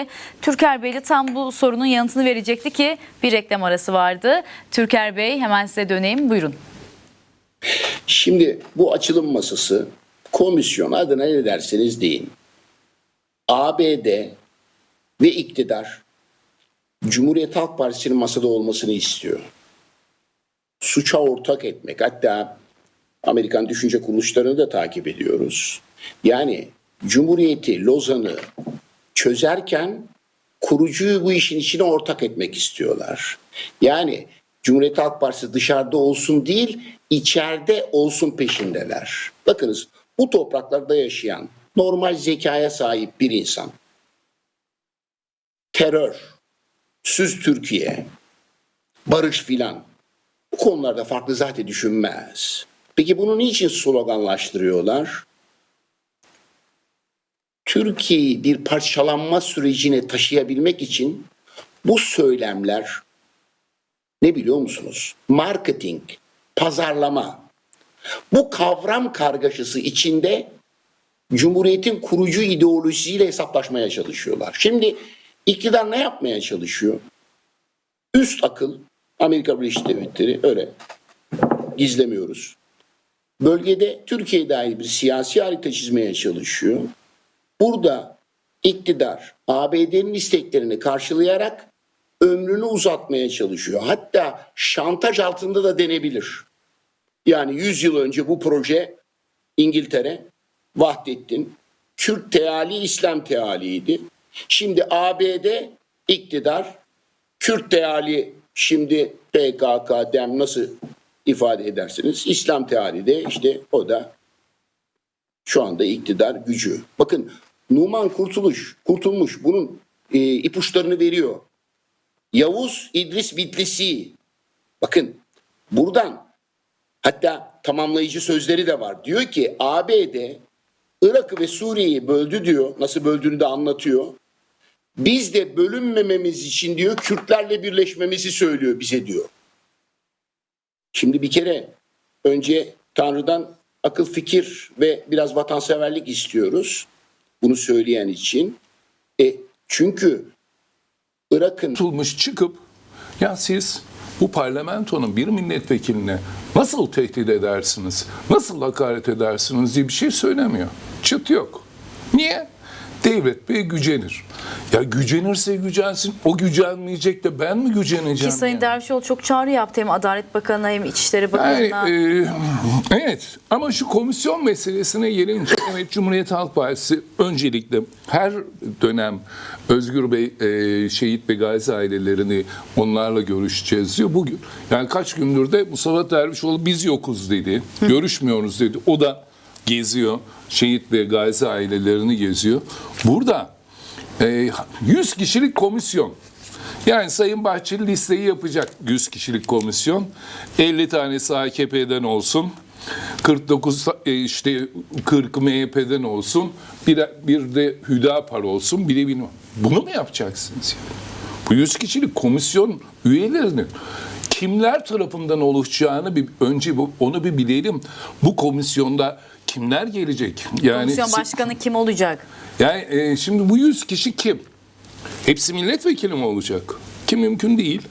ve Türker Bey ile tam bu sorunun yanıtını verecekti ki bir reklam arası vardı. Türker Bey hemen size döneyim buyurun. Şimdi bu açılım masası komisyon adına ne derseniz deyin. ABD ve iktidar Cumhuriyet Halk Partisi'nin masada olmasını istiyor. Suça ortak etmek hatta Amerikan düşünce kuruluşlarını da takip ediyoruz. Yani Cumhuriyeti, Lozan'ı çözerken kurucuyu bu işin içine ortak etmek istiyorlar. Yani Cumhuriyet Halk Partisi dışarıda olsun değil, içeride olsun peşindeler. Bakınız bu topraklarda yaşayan normal zekaya sahip bir insan terör, süz Türkiye, barış filan bu konularda farklı zaten düşünmez. Peki bunu niçin sloganlaştırıyorlar? Türkiye'yi bir parçalanma sürecine taşıyabilmek için bu söylemler ne biliyor musunuz? Marketing, pazarlama. Bu kavram kargaşası içinde Cumhuriyet'in kurucu ideolojisiyle hesaplaşmaya çalışıyorlar. Şimdi iktidar ne yapmaya çalışıyor? Üst akıl, Amerika Birleşik Devletleri öyle gizlemiyoruz. Bölgede Türkiye'ye dair bir siyasi harita çizmeye çalışıyor. Burada iktidar ABD'nin isteklerini karşılayarak ömrünü uzatmaya çalışıyor. Hatta şantaj altında da denebilir. Yani 100 yıl önce bu proje İngiltere, Vahdettin, Kürt teali İslam tealiydi. Şimdi ABD iktidar, Kürt teali şimdi PKK, DEM nasıl ifade edersiniz? İslam teali de işte o da şu anda iktidar gücü. Bakın Numan Kurtuluş, Kurtulmuş bunun e, ipuçlarını veriyor. Yavuz İdris Bitlisi. Bakın buradan hatta tamamlayıcı sözleri de var. Diyor ki ABD Irak'ı ve Suriye'yi böldü diyor. Nasıl böldüğünü de anlatıyor. Biz de bölünmememiz için diyor Kürtlerle birleşmemizi söylüyor bize diyor. Şimdi bir kere önce Tanrı'dan akıl fikir ve biraz vatanseverlik istiyoruz. Bunu söyleyen için. E, çünkü Irak'ın tutulmuş çıkıp ya siz bu parlamentonun bir milletvekiline nasıl tehdit edersiniz, nasıl hakaret edersiniz diye bir şey söylemiyor. Çıt yok. Niye? Devlet Bey gücenir. Ya gücenirse gücensin, o gücenmeyecek de ben mi güceneceğim? Ki Sayın yani? Dervişoğlu çok çağrı yaptı hem Adalet Bakanı'na hem İçişleri Yani, Bakanı'na. e, evet ama şu komisyon meselesine gelince evet Cumhuriyet Halk Partisi öncelikle her dönem Özgür Bey e, şehit ve gazi ailelerini onlarla görüşeceğiz diyor. Bugün yani kaç gündür de Mustafa Dervişoğlu biz yokuz dedi. Görüşmüyoruz dedi. O da geziyor. Şehit ve gazi ailelerini geziyor. Burada e, 100 kişilik komisyon yani Sayın Bahçeli listeyi yapacak 100 kişilik komisyon. 50 tanesi AKP'den olsun. 49 e, işte 40 MHP'den olsun. Bir, bir de Hüdapar olsun. Bir de bilmem. Bunu mu yapacaksınız? Bu 100 kişilik komisyon üyelerinin kimler tarafından oluşacağını bir önce bu, onu bir bilelim. Bu komisyonda kimler gelecek? Yani Komisyon başkanı kim olacak? yani e, şimdi bu 100 kişi kim? Hepsi milletvekili mi olacak? Ki mümkün değil.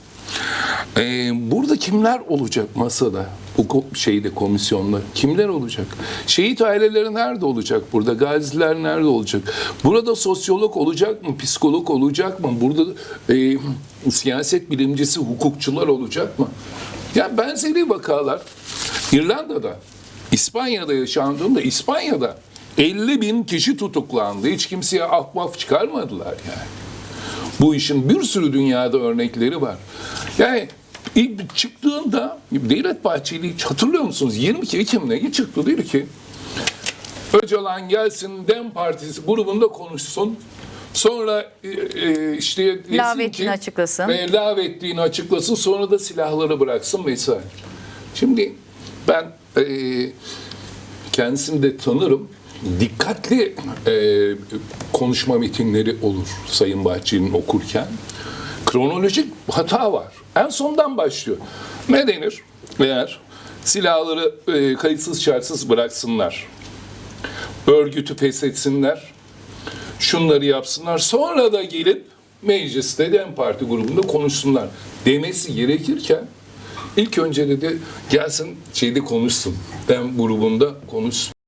E, burada kimler olacak masada? Bu şeyde komisyonda kimler olacak? Şehit aileleri nerede olacak burada? Gaziler nerede olacak? Burada sosyolog olacak mı? Psikolog olacak mı? Burada e, siyaset bilimcisi, hukukçular olacak mı? Ya benzeri vakalar İrlanda'da, İspanya'da yaşandığında İspanya'da 50 bin kişi tutuklandı. Hiç kimseye ahbap çıkarmadılar yani. Bu işin bir sürü dünyada örnekleri var. Yani ilk çıktığında Devlet Bahçeli hatırlıyor musunuz? 22 Ekim'de çıktı dedi ki Öcalan gelsin Dem Partisi grubunda konuşsun. Sonra e, e, işte ki- açıklasın. E, lağvettiğini açıklasın. Sonra da silahları bıraksın vesaire. Şimdi ben e, kendisini de tanırım. Dikkatli e, konuşma metinleri olur Sayın Bahçeli'nin okurken. Kronolojik hata var. En sondan başlıyor. Ne denir? Eğer silahları e, kayıtsız şartsız bıraksınlar, örgütü feshetsinler, şunları yapsınlar sonra da gelip mecliste DEM Parti grubunda konuşsunlar demesi gerekirken ilk önce dedi gelsin şeyde konuşsun DEM grubunda konuşsun.